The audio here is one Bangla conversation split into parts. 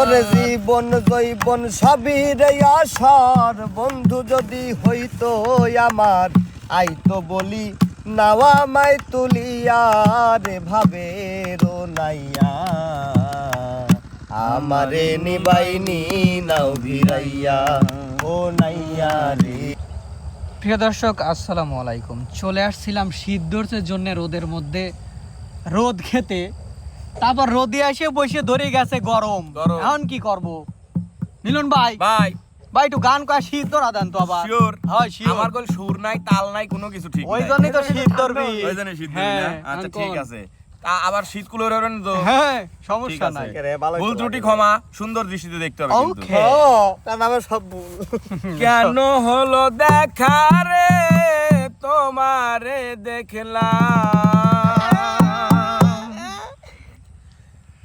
ওরে জীবন জৈবন সবই রে আসর। বন্ধু যদি হইতো আমার আইতো বলি নাওয়া মাই তুলিয়া রে ভাবে রো নাইয়া। আমারে নিবাইনি নাও ভিড়াইয়া ও নাইয়া রে। প্রিয় দর্শক আসসালামু আলাইকুম। চলে আসছিলাম শীত জন্য রোদের মধ্যে রোদ খেতে। তারপর রোদে এসে বসে ধরে গেছে গরম। গরম। এখন কি করব? মিলন ভাই। ভাই। ভাই একটু গান কয়া শীত ধরা দেন তো আবার? শিওর হয় শিওর আমার কোন সুর নাই তাল নাই কোনো কিছু ঠিক ওই নাই। জন্যই তো শীত ধরবি। ওই জন্য শীত ধরি হ্যাঁ, আচ্ছা এখন ঠিক কোন? আছে। তা- আবার শীত কুলো রবেন তো? হ্যাঁ ঠিক সমস্যা আছে। নাই। ভুল ত্রুটি ক্ষমা সুন্দর দৃষ্টিতে দেখতে হবে কিন্তু। Okay. ও কারণ আমার সব ভুল। কেন হলো দেখা রে? তোমারে দেখলাম।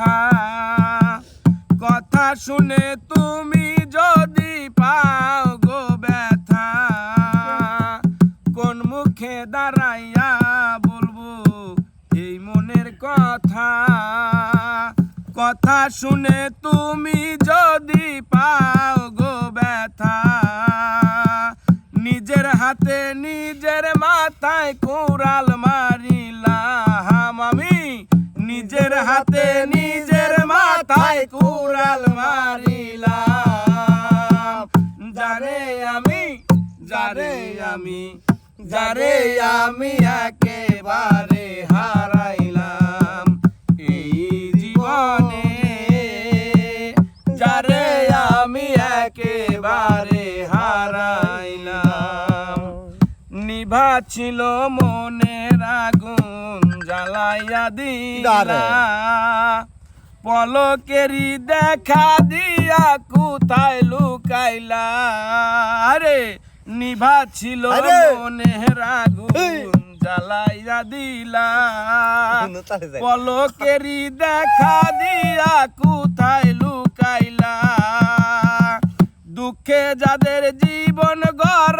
কথা কথা শুনে তুমি যদি পাও গো ব্যথা, কোন মুখে দাঁড়াইয়া বলব এই মনের কথা? কথা শুনে তুমি যদি পাও গো ব্যথা, নিজের হাতে নিজের মাথায় কোরাল মারিলাম আমি। নিজের হাতে নিজের মাথায় কোরাল মারিলাম। যারে আমি যারে আমি যারে আমি একেবারে হারাইলাম এই জীবনে। যারে আমি একেবারে হারাইলাম। নিভা ছিল মনের আগুন জ্বালাইয়া দিলা পলকেরি দেখা দিয়া কোথায় লুকাইলা? আরে নিভা ছিল! মনের আগুন জ্বালাইয়া দিলা। পলকেরি দেখা দিয়া কোথায় লুকাইলা? দুঃখে যাদের জীবন গড়া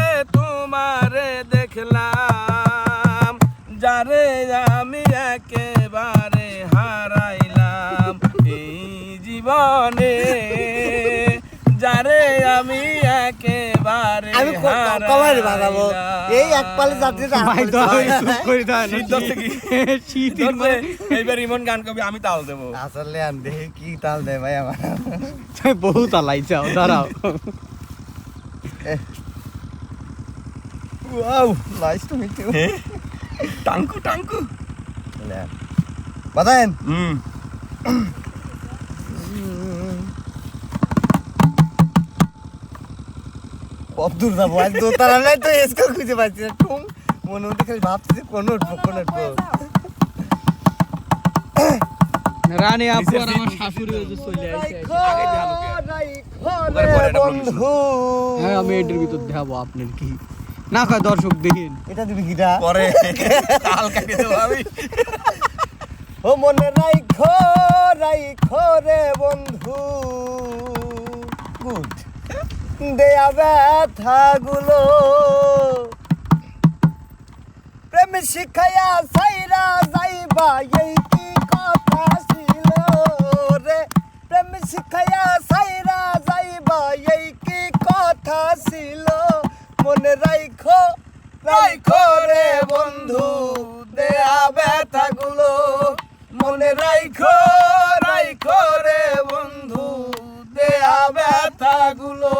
জীবনে যারে আমি একেবারে আমি বাজাবো। এই এক পালে যাত্রী ভাই তো চুপ দাও শীত ধরছে কি? শীত এইবার ইমন গান কবি আমি তাল দেবো। আসলে আন দেখি কি তাল দেয় ভাই আমার। বহু তালাই যাও দাঁড়াও। Wow nice to meet you thank you thank you. বাদায়েন হুম। কত দূর যাব আজ দোতারা নাই তো এসকো খুঁজে পাচ্ছি না। টুম মনে মধ্যে খালি ভাবছি যে কোন উঠবো কোন উঠবো। রানী আপু আর আমার শাশুড়ি ওই যে চলে আইছে আগে যাব বন্ধু। হ্যাঁ আমি এটার ভিতর দেখাবো আপনার কি। না কয় দর্শক দেখেন। এটা দিবি কিটা পরে। তাল কাটি দেবো আমি। ও মনে রাইখো রাইখো রে বন্ধু। দেয়া ব্যথাগুলো। প্রেম শিখাইয়া সাইরা যাইবা এই ব্যথাগুলো।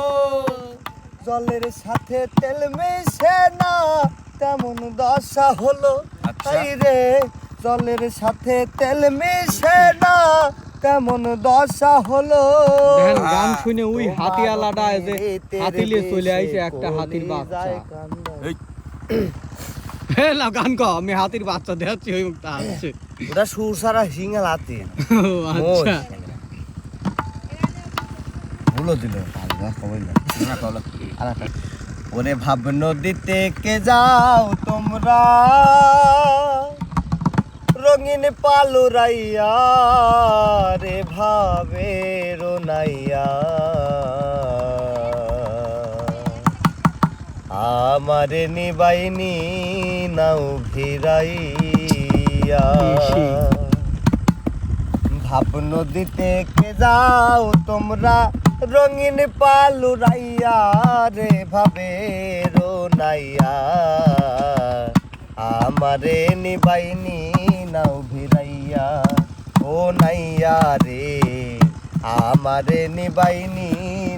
জলের সাথে তেল মিশে না তেমন দশা হলো। আচ্ছা। তাই রে জলের সাথে তেল মিশে না তেমন দশা হলো। গান শুনে ওই হাতিয়ালাটা যে হাতি লিয়ে চলে আইছে একটা হাতির বাচ্চা। এই, হে না গান কো আমি হাতির বাচ্চা দেখাচ্ছি ওই মুখটা আছে ওটা সুর সারা সিঙ্গাল হাতি। আচ্ছা। ভুলো দিল। ওরে ভাব নদীতে কে যাও তোমরা? রঙিন পালুরাইয়া রে ভাবে রোনাইয়া আমারে নিবাইনি নাও ভিড়াইয়া। ইসি। ভাব নদীতে কে যাও তোমরা? রঙিন পালুরাইয়া রে ভাবে রোনাইয়া আমারে নিবাইনি নাও ভিড়াইয়া, ও নাইয়া রে। আমারে নিবাইনি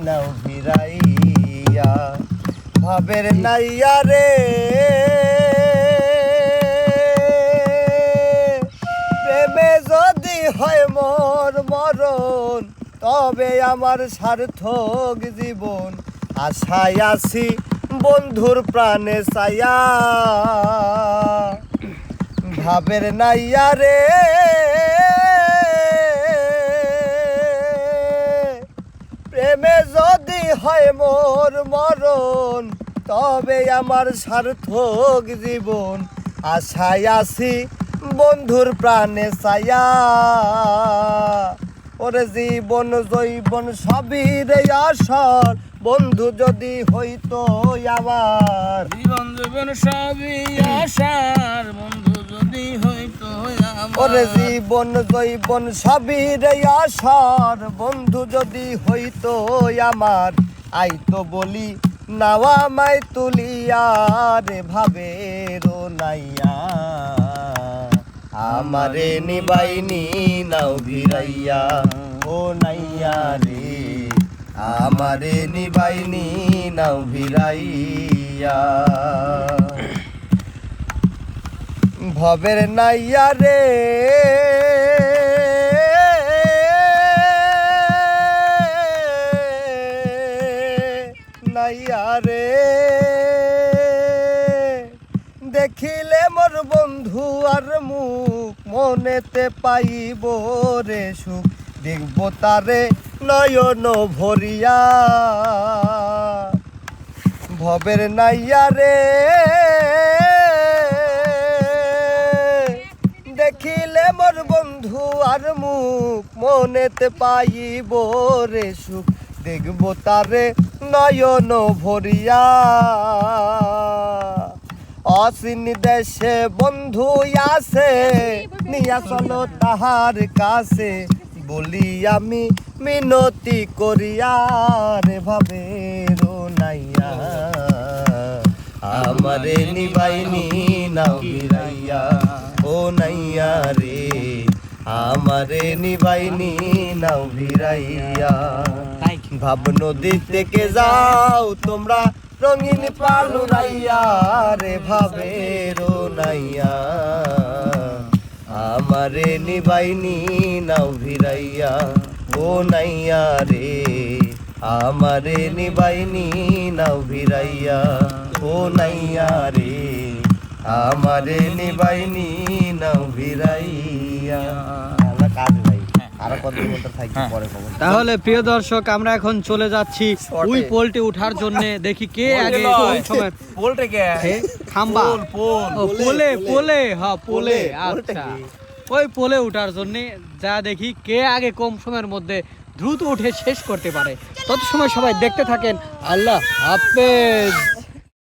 নাও ভিড়াইয়া। ভাবের নাইয়া রে। প্রেমে যদি হয় মোর মরণ তবে আমার সার্থক জীবন আশায় আছি, বন্ধুর প্রাণে ছায়া। ভাবের নাইয়া রে। প্রেমে যদি হয় মোর মরণ, তবে আমার সার্থক জীবন আশায় আছি, বন্ধুর প্রাণে ছায়া। ওরে জীবন জৈবন সবই রে আসর বন্ধু যদি হইতো আমার জীবন জীবন সবই আশার। বন্ধু যদি হইতো আমার। ওরে জীবন জৈবন সবই রে আসর বন্ধু যদি হইতো আমার। আইতো বলি নাওয়া মাই তুলিয়া রে ভাবে রো নাইয়া। আমারে নিবাইনি নাও ভিড়াইয়া ও নাইয়া রে, আমারে নিবাইনি নাও ভিড়াইয়া ভবের নাইয়া রে নাইয়া রে। দেখিলে মোর বন্ধু আর মুখ মনেতে পাইব রে সুখ। দেখব তারে নয়ন ভরিয়া। ভবের নাইয়া রে। দেখিলে মোর বন্ধু আর মুখ। মনেতে পাইব রে সুখ। দেখব তারে নয়ন ভরিয়া। অসিন দেশে বন্ধু আছে নিয়া চলো তাহার কাছে। বলি আমি মিনতি করিয়া রে ভাবে নাইয়া আমারে নিবাইনি নাও গিরাইয়া ও নাইয়া রে। আমারে নিবাইনি নাও ভিড়াইয়া ভাব নদী থেকে যাও তোমরা রঙিন পালুরাইয়া রে ভাবে রো নাইয়া। আমারে নিবাইনি নাও ভিড়াইয়া, ও নাইয়া রে। আমারে নিবাইনি নাও ভিড়াইয়া, ও নাইয়া রে। আমারে নিবাইনি নাও ভিড়াইয়া। কাজ ভাই আরও কত ঘণ্টা থাকি পরে খবর। তাহলে প্রিয় দর্শক আমরা এখন চলে যাচ্ছি ওই পোলটি ওঠার জন্য। দেখি কে আগে কোন সময় পোলটে কে? খাম্বা। Pole pole. পোলে পোলে হ্যাঁ পোলে। পোলে, আচ্ছা। ওই পোলে ওঠার জন্য যা দেখি কে আগে কম সময়ের মধ্যে দ্রুত উঠে শেষ করতে পারে। তত সময় সবাই দেখতে থাকেন। আল্লাহ হাফেজ।